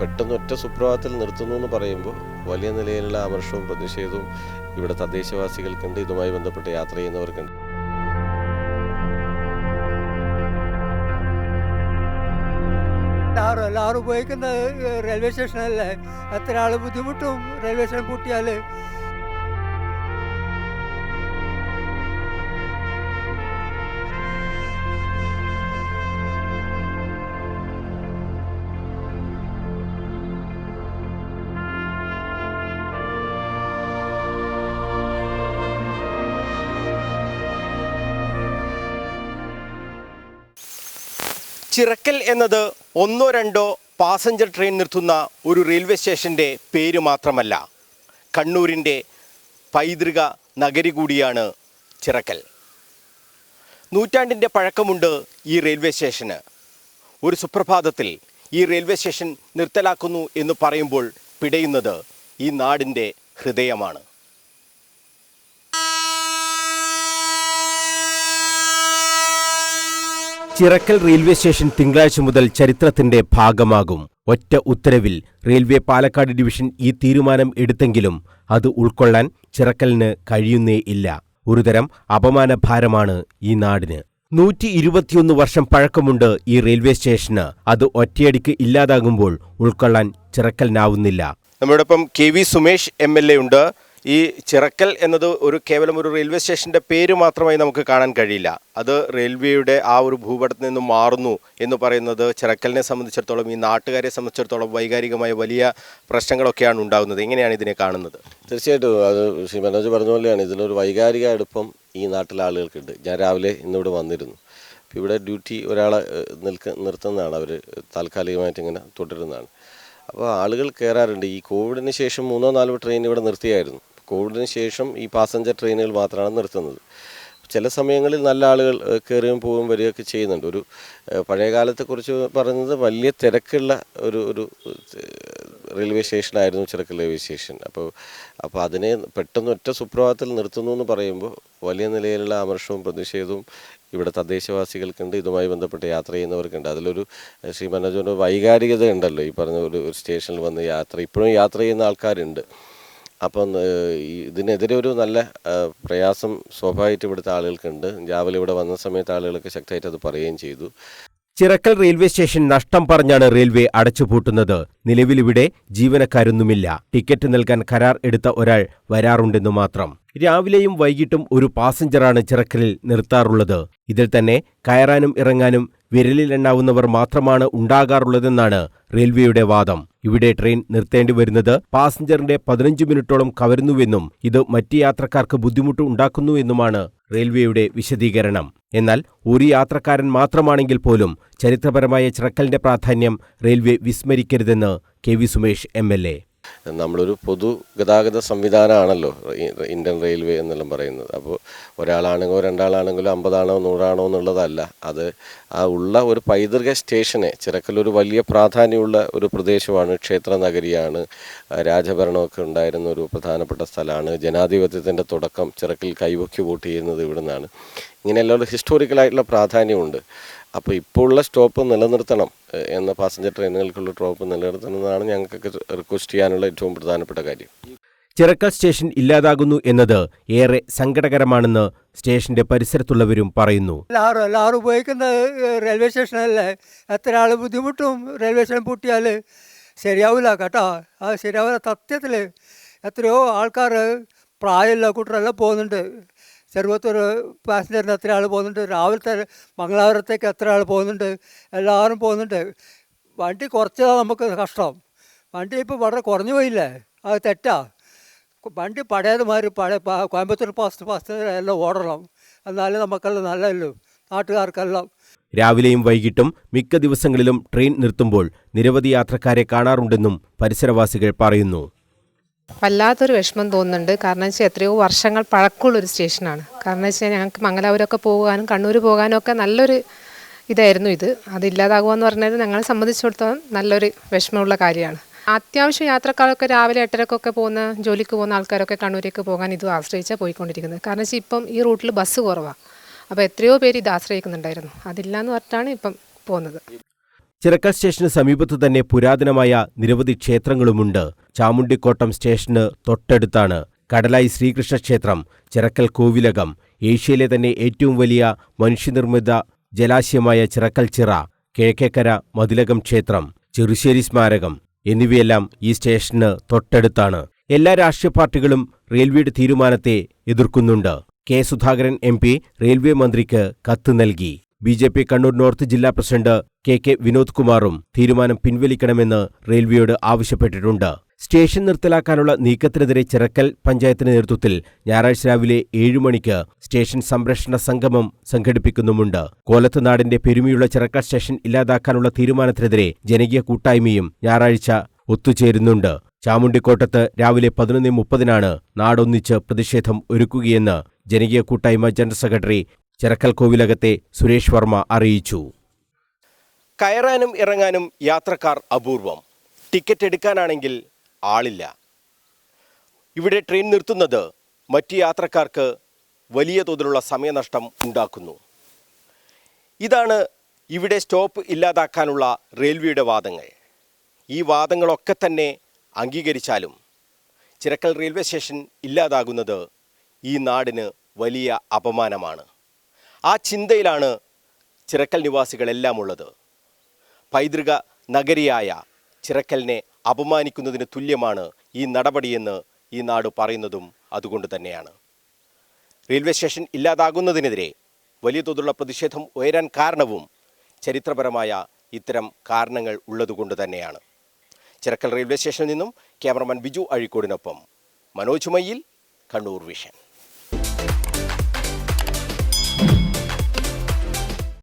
പെട്ടെന്ന് ഒറ്റ സുപ്രഭാതത്തിൽ നിർത്തുന്നു എന്ന് പറയുമ്പോൾ വലിയ നിലയിലുള്ള ആമർഷവും പ്രതിഷേധവും ഇവിടെ തദ്ദേശവാസികൾക്കുണ്ട്. ഇതുമായി ബന്ധപ്പെട്ട് യാത്ര ചെയ്യുന്നവർക്കുണ്ട്. എല്ലാവരും എല്ലാവരും ഉപയോഗിക്കുന്നത് റെയിൽവേ സ്റ്റേഷനല്ലേ? എത്ര ആൾ ബുദ്ധിമുട്ടും റെയിൽവേ സ്റ്റേഷൻ പൂട്ടിയാൽ ചിറക്കൽ എന്നത് ഒന്നോ രണ്ടോ പാസഞ്ചർ ട്രെയിൻ നിർത്തുന്ന ഒരു റെയിൽവേ സ്റ്റേഷന്റെ പേര് മാത്രമല്ല കണ്ണൂരിന്റെ പൈതൃക നഗരി കൂടിയാണ് ചിറക്കൽ. നൂറ്റാണ്ടിന്റെ പഴക്കമുണ്ട് ഈ റെയിൽവേ സ്റ്റേഷന്. ഒരു സുപ്രഭാതത്തിൽ ഈ റെയിൽവേ സ്റ്റേഷൻ നിർത്തലാക്കുന്നു എന്ന് പറയുമ്പോൾ പിടയുന്നത് ഈ നാടിന്റെ ഹൃദയമാണ്. ചിറക്കൽ റെയിൽവേ സ്റ്റേഷൻ തിങ്കളാഴ്ച മുതൽ ചരിത്രത്തിന്റെ ഭാഗമാകും. ഒറ്റ ഉത്തരവിൽ റെയിൽവേ പാലക്കാട് ഡിവിഷൻ ഈ തീരുമാനം എടുത്തെങ്കിലും അത് ഉൾക്കൊള്ളാൻ ചിറക്കലിന് കഴിയുന്നേ ഇല്ല. ഒരുതരം അപമാനഭാരമാണ് ഈ നാടിന്. നൂറ്റി ഇരുപത്തിയൊന്ന് വർഷം പഴക്കമുണ്ട് ഈ റെയിൽവേ സ്റ്റേഷന്. അത് ഒറ്റയടിക്ക് ഇല്ലാതാകുമ്പോൾ ഉൾക്കൊള്ളാൻ ചിറക്കലിനാവുന്നില്ല. നമ്മോടൊപ്പം K V Sumesh M L A ഉണ്ട്. ഈ ചിറക്കൽ എന്നത് ഒരു കേവലം ഒരു റെയിൽവേ സ്റ്റേഷന്റെ പേര് മാത്രമായി നമുക്ക് കാണാൻ കഴിയില്ല. അത് റെയിൽവേയുടെ ആ ഒരു ഭൂപടത്തിൽ നിന്നും മാറുന്നു എന്ന് പറയുന്നത് ചിറക്കലിനെ സംബന്ധിച്ചിടത്തോളം ഈ നാട്ടുകാരെ സംബന്ധിച്ചിടത്തോളം വൈകാരികമായ വലിയ പ്രശ്നങ്ങളൊക്കെയാണ് ഉണ്ടാകുന്നത്. എങ്ങനെയാണ് ഇതിനെ കാണുന്നത്? തീർച്ചയായിട്ടും അത് ശ്രീ മനോജ് പറഞ്ഞ പോലെയാണ്. ഇതിലൊരു വൈകാരിക അടുപ്പം ഈ നാട്ടിലെ ആളുകൾക്കുണ്ട്. ഞാൻ രാവിലെ ഇന്നിവിടെ വന്നിരുന്നു. ഇവിടെ ഡ്യൂട്ടി ഒരാളെ നിൽക്ക നിർത്തുന്നതാണ്. അവർ താൽക്കാലികമായിട്ട് ഇങ്ങനെ തുടരുന്നതാണ്. അപ്പോൾ ആളുകൾ കയറാറുണ്ട്. ഈ കോവിഡിന് ശേഷം മൂന്നോ നാലോ ട്രെയിൻ ഇവിടെ നിർത്തിയായിരുന്നു. കോവിഡിന് ശേഷം ഈ പാസഞ്ചർ ട്രെയിനുകൾ മാത്രമാണ് നിർത്തുന്നത്. ചില സമയങ്ങളിൽ നല്ല ആളുകൾ കയറിയും പോവുകയും വരികയൊക്കെ ചെയ്യുന്നുണ്ട്. ഒരു പഴയ കാലത്തെക്കുറിച്ച് പറയുന്നത് വലിയ തിരക്കുള്ള ഒരു ഒരു റെയിൽവേ സ്റ്റേഷനായിരുന്നു ചിറക്കൽ റെയിൽവേ സ്റ്റേഷൻ. അപ്പോൾ അപ്പോൾ അതിനെ പെട്ടെന്ന് ഒറ്റ സുപ്രഭാതത്തിൽ നിർത്തുന്നു എന്ന് പറയുമ്പോൾ വലിയ നിലയിലുള്ള ആമർഷവും പ്രതിഷേധവും ഇവിടെ തദ്ദേശവാസികൾക്കുണ്ട്. ഇതുമായി ബന്ധപ്പെട്ട് യാത്ര ചെയ്യുന്നവർക്കുണ്ട്. അതിലൊരു ശ്രീ മനോജോന്റെ വൈകാരികത ഉണ്ടല്ലോ ഈ പറഞ്ഞ ഒരു സ്റ്റേഷനിൽ വന്ന് യാത്ര. ഇപ്പോഴും യാത്ര ചെയ്യുന്ന ആൾക്കാരുണ്ട്. അപ്പം ഇതിനെതിരെ ഒരു നല്ല പ്രയാസം സ്വാഭാവികമായിട്ട് ഇവിടുത്തെ ആളുകൾക്കുണ്ട്. രാവിലെ ഇവിടെ വന്ന സമയത്ത് ആളുകളൊക്കെ ശക്തമായിട്ട് അത് പറയുകയും ചെയ്തു. ചിറക്കൽ റെയിൽവേ സ്റ്റേഷൻ നഷ്ടം പറഞ്ഞാണ് റെയിൽവേ അടച്ചുപൂട്ടുന്നത്. നിലവിലിവിടെ ജീവനക്കാരൊന്നുമില്ല. ടിക്കറ്റ് നൽകാൻ കരാർ എടുത്ത ഒരാൾ വരാറുണ്ടെന്നു മാത്രം. രാവിലെയും വൈകിട്ടും ഒരു പാസഞ്ചറാണ് ചിറക്കലിൽ നിർത്താറുള്ളത്. ഇതിൽ തന്നെ കയറാനും ഇറങ്ങാനും വിരലിലെണ്ണാവുന്നവർ മാത്രമാണ് ഉണ്ടാകാറുള്ളതെന്നാണ് റെയിൽവേയുടെ വാദം. ഇവിടെ ട്രെയിൻ നിർത്തേണ്ടി വരുന്നത് പാസഞ്ചറിന്റെ പതിനഞ്ച് മിനിറ്റോളം കവരുന്നുവെന്നും ഇത് മറ്റ് യാത്രക്കാർക്ക് ബുദ്ധിമുട്ട് ഉണ്ടാക്കുന്നുവെന്നുമാണ് റെയിൽവേയുടെ വിശദീകരണം. എന്നാൽ ഒരു യാത്രക്കാരൻ മാത്രമാണെങ്കിൽ പോലും ചരിത്രപരമായ ചിറക്കലിന്റെ പ്രാധാന്യം റെയിൽവേ വിസ്മരിക്കരുതെന്ന് കെ വി സുമേഷ് എം നമ്മളൊരു പൊതു ഗതാഗത സംവിധാനമാണല്ലോ ഇന്ത്യൻ റെയിൽവേ എന്നെല്ലാം പറയുന്നത്. അപ്പോൾ ഒരാളാണെങ്കിലോ രണ്ടാളാണെങ്കിലോ അമ്പതാണോ നൂറാണോ എന്നുള്ളതല്ല. അത് ആ ഉള്ള ഒരു പൈതൃക സ്റ്റേഷനെ ചിറക്കലൊരു വലിയ പ്രാധാന്യമുള്ള ഒരു പ്രദേശമാണ് ക്ഷേത്ര നഗരിയാണ് രാജഭരണമൊക്കെ ഉണ്ടായിരുന്ന ഒരു പ്രധാനപ്പെട്ട സ്ഥലമാണ്. ജനാധിപത്യത്തിന്റെ തുടക്കം ചിറക്കൽ കൈവക്കി വോട്ട് ചെയ്യുന്നത് ഇവിടെ നിന്നാണ് ഇങ്ങനെയെല്ലാം ഒരു ഹിസ്റ്റോറിക്കലായിട്ടുള്ള പ്രാധാന്യമുണ്ട്. അപ്പോൾ ഇപ്പോൾ ഉള്ള സ്റ്റോപ്പ് നിലനിർത്തണം എന്ന പാസഞ്ചർ ട്രെയിനുകൾക്കുള്ള സ്റ്റോപ്പ് നിലനിർത്തണം എന്നാണ് ഞങ്ങൾക്കൊക്കെ റിക്വസ്റ്റ് ചെയ്യാനുള്ള ഏറ്റവും പ്രധാനപ്പെട്ട കാര്യം. ചിറക്കൽ സ്റ്റേഷൻ ഇല്ലാതാകുന്നു എന്നത് ഏറെ സങ്കടകരമാണെന്ന് സ്റ്റേഷന്റെ പരിസരത്തുള്ളവരും പറയുന്നു. എല്ലാവരും എല്ലാവരും ഉപയോഗിക്കുന്ന റെയിൽവേ സ്റ്റേഷനല്ലേ എത്ര ആൾ ബുദ്ധിമുട്ടും റെയിൽവേ സ്റ്റേഷൻ പൂട്ടിയാൽ ശരിയാവില്ല കേട്ടോ. അത് ശരിയാവില്ല സത്യത്തിൽ എത്രയോ ആൾക്കാർ പ്രായമില്ല കൂട്ടരെല്ലാം പോകുന്നുണ്ട്. ചെറുപ്പത്തൊരു പാസഞ്ചറിന് എത്ര ആൾ പോകുന്നുണ്ട്? രാവിലത്തെ മംഗലാപുരത്തേക്ക് എത്ര ആൾ പോകുന്നുണ്ട്? എല്ലാവരും പോകുന്നുണ്ട്. വണ്ടി കുറച്ചതാണ് നമുക്ക് കഷ്ടം. വണ്ടി ഇപ്പോൾ വളരെ കുറഞ്ഞു പോയില്ലേ? അത് തെറ്റാ. വണ്ടി പഴയതുമാതിരി പഴയ കോയമ്പത്തൂർ പാസ്റ്റ് പാസഞ്ചർ എല്ലാം ഓടണം. എന്നാലേ നമുക്കെല്ലാം നല്ലല്ലോ നാട്ടുകാർക്കെല്ലാം. രാവിലെയും വൈകിട്ടും മിക്ക ദിവസങ്ങളിലും ട്രെയിൻ നിർത്തുമ്പോൾ നിരവധി യാത്രക്കാരെ കാണാറുണ്ടെന്നും പരിസരവാസികൾ പറയുന്നു. വല്ലാത്തൊരു വിഷമം തോന്നുന്നുണ്ട്. കാരണം വെച്ചാൽ എത്രയോ വർഷങ്ങൾ പഴക്കമുള്ള ഒരു സ്റ്റേഷനാണ്. കാരണം വെച്ചാൽ ഞങ്ങൾക്ക് മംഗലാപുരമൊക്കെ പോകാനും കണ്ണൂർ പോകാനും ഒക്കെ നല്ലൊരു ഇതായിരുന്നു ഇത്. അതില്ലാതാകുക എന്ന് പറഞ്ഞത് ഞങ്ങളെ സംബന്ധിച്ചിടത്തോളം നല്ലൊരു വിഷമമുള്ള കാര്യമാണ്. അത്യാവശ്യം യാത്രക്കാരൊക്കെ രാവിലെ എട്ടരക്കൊക്കെ പോകുന്ന ജോലിക്ക് പോകുന്ന ആൾക്കാരൊക്കെ കണ്ണൂരേക്ക് പോകാൻ ഇത് ആശ്രയിച്ചാണ് പോയിക്കൊണ്ടിരിക്കുന്നത്. കാരണം വെച്ചാൽ ഇപ്പം ഈ റൂട്ടിൽ ബസ് കുറവാണ് അപ്പോൾ എത്രയോ പേര് ഇത് ആശ്രയിക്കുന്നുണ്ടായിരുന്നു. അതില്ലാന്ന് പറഞ്ഞിട്ടാണ് ഇപ്പം പോകുന്നത്. ചിറക്കൽ സ്റ്റേഷന് സമീപത്ത് തന്നെ പുരാതനമായ നിരവധി ക്ഷേത്രങ്ങളുമുണ്ട്. ചാമുണ്ടിക്കോട്ടം സ്റ്റേഷന് തൊട്ടടുത്താണ്. കടലായി ശ്രീകൃഷ്ണ ക്ഷേത്രം ചിറക്കൽ കോവിലകം ഏഷ്യയിലെ തന്നെ ഏറ്റവും വലിയ മനുഷ്യനിർമ്മിത ജലാശയമായ ചിറക്കൽ ചിറ കിഴക്കേക്കര മതിലകം ക്ഷേത്രം ചെറുശ്ശേരി സ്മാരകം എന്നിവയെല്ലാം ഈ സ്റ്റേഷന് തൊട്ടടുത്താണ്. എല്ലാ രാഷ്ട്രീയ പാർട്ടികളും റെയിൽവേയുടെ തീരുമാനത്തെ എതിർക്കുന്നുണ്ട്. കെ സുധാകരൻ എം റെയിൽവേ മന്ത്രിക്ക് കത്ത് നൽകി. B J P Kannur north ജില്ലാ പ്രസിഡന്റ് കെ കെ വിനോദ് കുമാറും തീരുമാനം പിൻവലിക്കണമെന്ന് റെയിൽവേയോട് ആവശ്യപ്പെട്ടിട്ടുണ്ട്. സ്റ്റേഷൻ നിർത്തലാക്കാനുള്ള നീക്കത്തിനെതിരെ ചിറക്കൽ പഞ്ചായത്തിന്റെ നേതൃത്വത്തിൽ ഞായറാഴ്ച രാവിലെ ഏഴു മണിക്ക് സ്റ്റേഷൻ സംരക്ഷണ സംഗമം സംഘടിപ്പിക്കുന്നുമുണ്ട്. കോലത്തുനാടിന്റെ പെരുമയുള്ള ചിറക്കൽ സ്റ്റേഷൻ ഇല്ലാതാക്കാനുള്ള തീരുമാനത്തിനെതിരെ ജനകീയ കൂട്ടായ്മയും ഞായറാഴ്ച ഒത്തുചേരുന്നുണ്ട്. ചാമുണ്ടിക്കോട്ടത്ത് രാവിലെ പതിനൊന്ന് മുപ്പതിനാണ് നാടൊന്നിച്ച് പ്രതിഷേധം ഒരുക്കുകയെന്ന് ജനകീയ കൂട്ടായ്മ ജനറൽ സെക്രട്ടറി ചിറക്കൽ കോവിലകത്തെ സുരേഷ് വർമ്മ അറിയിച്ചു. കയറാനും ഇറങ്ങാനും യാത്രക്കാർ അപൂർവം. ടിക്കറ്റ് എടുക്കാനാണെങ്കിൽ ആളില്ല. ഇവിടെ ട്രെയിൻ നിർത്തുന്നത് മറ്റ് യാത്രക്കാർക്ക് വലിയ തോതിലുള്ള സമയനഷ്ടം ഉണ്ടാക്കുന്നു. ഇതാണ് ഇവിടെ സ്റ്റോപ്പ് ഇല്ലാതാക്കാനുള്ള റെയിൽവേയുടെ വാദങ്ങൾ. ഈ വാദങ്ങളൊക്കെ തന്നെ അംഗീകരിച്ചാലും ചിറക്കൽ റെയിൽവേ സ്റ്റേഷൻ ഇല്ലാതാകുന്നത് ഈ നാടിന് വലിയ അപമാനമാണ്. ആ ചിന്തയിലാണ് ചിറക്കൽ നിവാസികളെല്ലാം ഉള്ളത് പൈതൃക നഗരിയായ ചിറക്കലിനെ അപമാനിക്കുന്നതിന് തുല്യമാണ് ഈ നടപടിയെന്ന് ഈ നാട് പറയുന്നതും അതുകൊണ്ട് തന്നെയാണ്. റെയിൽവേ സ്റ്റേഷൻ ഇല്ലാതാകുന്നതിനെതിരെ വലിയ തോതിലുള്ള പ്രതിഷേധം ഉയരാൻ കാരണവും ചരിത്രപരമായ ഇത്തരം കാരണങ്ങൾ ഉള്ളതുകൊണ്ട് തന്നെയാണ്. ചിറക്കൽ റെയിൽവേ സ്റ്റേഷനിൽ നിന്നും ക്യാമറമാൻ ബിജു അഴിക്കോടിനൊപ്പം മനോജ് മയ്യിൽ കണ്ണൂർ വിഷൻ.